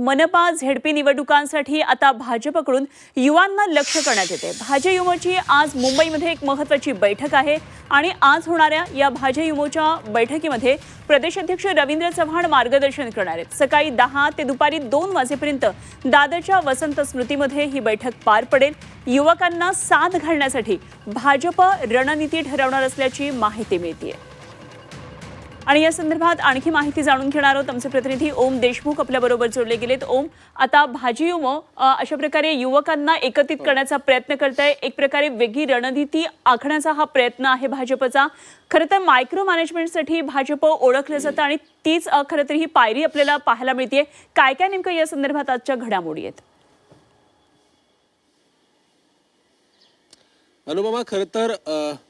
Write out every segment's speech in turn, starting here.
मनपा झेडपी निवडणुकांसाठी आता भाजपकडून युवांना लक्ष करण्यात येते. भाजयुमोची आज मुंबईमध्ये एक महत्वाची बैठक आहे आणि आज होणाऱ्या या भाजयुमोच्या बैठकीमध्ये प्रदेशाध्यक्ष रवींद्र चव्हाण मार्गदर्शन करणार आहेत. सकाळी दहा ते दुपारी दोन वाजेपर्यंत दादरच्या वसंत स्मृतीमध्ये ही बैठक पार पडेल. युवकांना साथ घालण्यासाठी भाजप रणनीती ठरवणार असल्याची माहिती मिळते आणि या संदर्भात आणखी माहिती जाणून घेणार आहोत आमचे प्रतिनिधी ओम देशमुख. आपल्या बरोबर जोडले गेलेत. ओम आता भाजी युमो अशा प्रकारे युवकांना एकत्रित करण्याचा प्रयत्न करत आहे एक प्रकारे वेगळी रणनीती आखण्याचा हा प्रयत्न आहे भाजपचा. खरं तर मायक्रो मॅनेजमेंटसाठी भाजप ओळखलं जातं आणि तीच खरं तर ही पायरी आपल्याला पाहायला मिळते काय काय नेमकं या संदर्भात आजच्या घडामोडी आहेत? अनुपमा खरं तर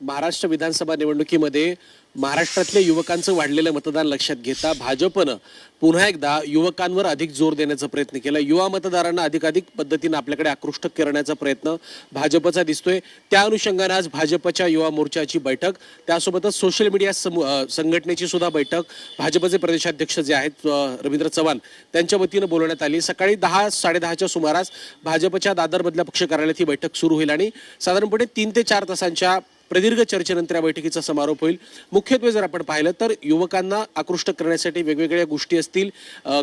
महाराष्ट्र विधानसभा निवडणुकीमध्ये महाराष्ट्रातल्या युवकांचं वाढलेलं मतदान लक्षात घेता भाजपनं पुन्हा एकदा युवकांवर अधिक जोर देण्याचा प्रयत्न केला. युवा मतदारांना अधिकाधिक पद्धतीनं आपल्याकडे आकृष्ट करण्याचा प्रयत्न भाजपचा दिसतोय. त्या अनुषंगानं आज भाजपच्या युवा मोर्चाची बैठक त्यासोबतच सोशल मीडिया समू- संघटनेची सुद्धा बैठक. भाजपचे प्रदेशाध्यक्ष जे आहेत रवींद्र चव्हाण त्यांच्या वतीनं बोलवण्यात आली. सकाळी दहा साडेदहाच्या सुमारास भाजपच्या दादरमधल्या पक्ष कार्यालयात ही बैठक सुरू होईल आणि साधारणपणे तीन ते चार तासांच्या प्रदीर्घ चर्चेनंतर या बैठकीचा समारोप होईल. मुख्यत्वे जर आपण पाहिलं तर युवकांना आकृष्ट करण्यासाठी वेगवेगळ्या गोष्टी असतील.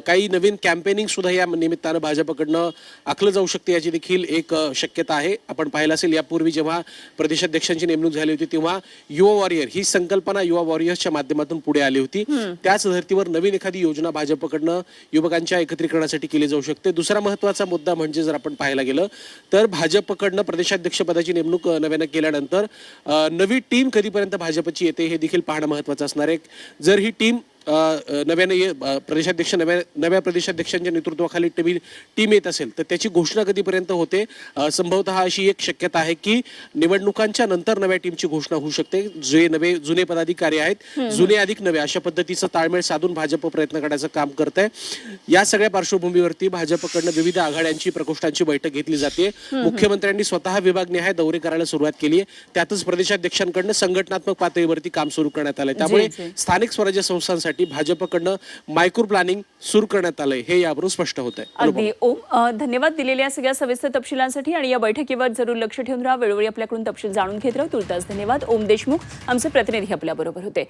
काही नवीन कॅम्पेनिंग सुद्धा या निमित्तानं भाजपकडनं आखलं जाऊ शकते याची देखील एक शक्यता आहे. आपण पाहिलं असेल यापूर्वी जेव्हा प्रदेशाध्यक्षांची नेमणूक झाली होती तेव्हा युवा वॉरियर ही संकल्पना युवा वॉरियर्सच्या माध्यमातून पुढे आली होती. त्याच धर्तीवर नवीन एखादी योजना भाजपकडनं युवकांच्या एकत्रीकरणासाठी केली जाऊ शकते. दुसरा महत्त्वाचा मुद्दा म्हणजे जर आपण पाहायला गेलं तर भाजपकडनं प्रदेशाध्यक्षपदाची नेमणूक नव्यानं केल्यानंतर नवी टीम कधीपर्यंत भाजपची येते हे देखील पाहणं महत्वाचं असणार आहे. जर ही टीम नव्याने ये- प्रदेशाध्यक्ष नव्या नव्या प्रदेशाध्यक्षांच्या नेतृत्वाखाली टीम टीम येत असेल तर त्याची घोषणा कधीपर्यंत होते? संभवतः अशी एक शक्यता आहे की निवडणुकांच्या नंतर नव्या टीमची घोषणा होऊ शकते जे नवे जुने पदाधिकारी आहेत. जुने अधिक नवे अशा पद्धतीचं ताळमेळ साधून भाजप प्रयत्न करण्याचं काम करत आहे या सगळ्या पार्श्वभूमीवरती भाजपकडनं विविध आघाड्यांची प्रकोष्ठांची बैठक घेतली जाते. मुख्यमंत्र्यांनी स्वतः विभागनिहाय दौरे करायला सुरुवात केली आहे त्यातच प्रदेशाध्यक्षांकडनं संघटनात्मक पातळीवरती काम सुरू करण्यात आलंय. त्यामुळे. स्थानिक स्वराज्य संस्थांसाठी भाजपकडनं मायक्रो प्लॅनिंग सुरू करण्यात आलंय. हे यावरून स्पष्ट होत आहे अगदी. ओम धन्यवाद दिलेल्या सगळ्या सविस्तर तपशिलांसाठी आणि या बैठकीवर जरूर लक्ष ठेवून राहा. वेळोवेळी आपल्याकडून तपशील जाणून घेत राहू. तुर्तास धन्यवाद. ओम देशमुख आमचे प्रतिनिधी आपल्या बरोबर होते.